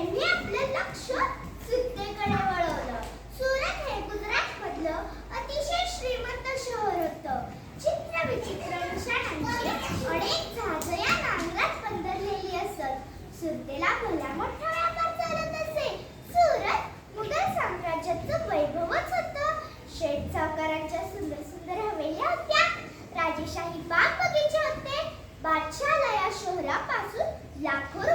त्यांनी आपलं लक्ष सुत्तेकडे वळवलं. सुरत हे गुजरात मधलं अतिशय श्रीमंत शहर होतं. चित्र विचित्र अनेक जहाज या नांगरात बंदरलेली असत. सुरतेला भला मोठा व्यापार चालत असे. सुरत मुघल साम्राज्याचं वैभवच होत. शेठ सावकारांच्या सुंदर सुंदर हवेल्या होत्या. राजेशाही बाग बगीचे होते. बादशाहला या शहरापासून लाखो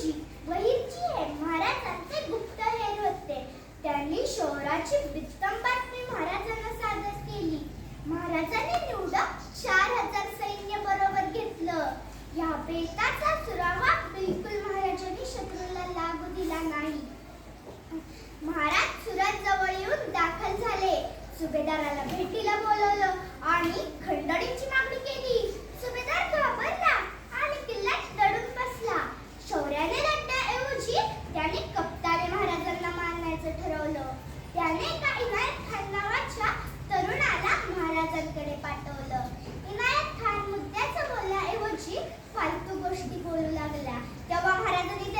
वहीरजी वहीरजी हे महाराजांचे गुप्तहेर होते. त्यांनी शहराची बित्तम बातमी महाराजांना सादर केली. महाराजांनी निवडक चार हजार सैन्य बरोबर घेतलं. या बेताचा सुरावा बिलकुल महाराजांनी शत्रूला लागू दिला नाही. महाराज सुरत जवळ येऊन दाखल झाले. सुभेदाराला भेटीला बोलवलं आणि लागला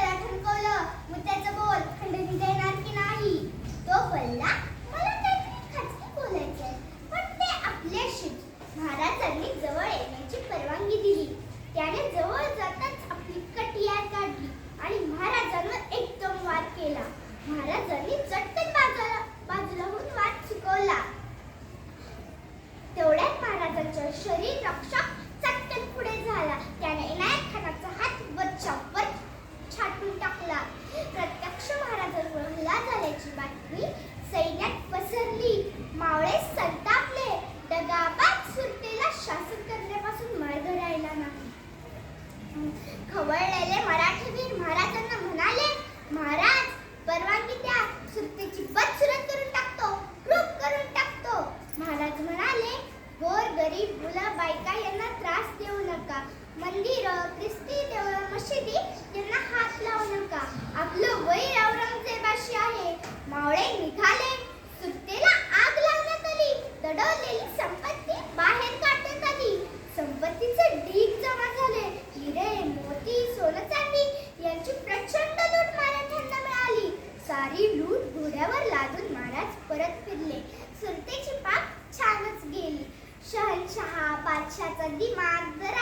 मंदिर ख्रिस्ती देवळं मशिदी यांना हात लावू नका. आपलं वैर औरंगजेबाशी आहे. मावळे निघाले. सुट्टेला आग लावण्यात आली. दडवलेली संपत्ती बाहेर काढण्यात आली. संपत्तीचे ढीक जमा झाले. हिरे मोती सोनं चांदी यांची प्रचंड लूट मराठ्यांना मिळाली. सारी लूट घोड्यावर लादून महाराज परत फिरले. सुरतेची पाक छानच गेली. शहनशहा बादशाचा दिमाग जरा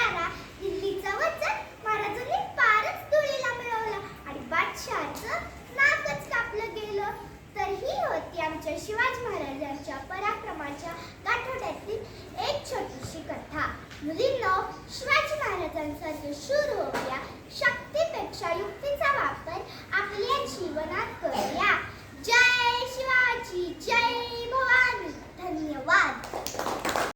वर्तन सदशूर शक्तीपेक्षा युक्तीचा वापर आपल्या जीवनात करूया. जय शिवाजी जय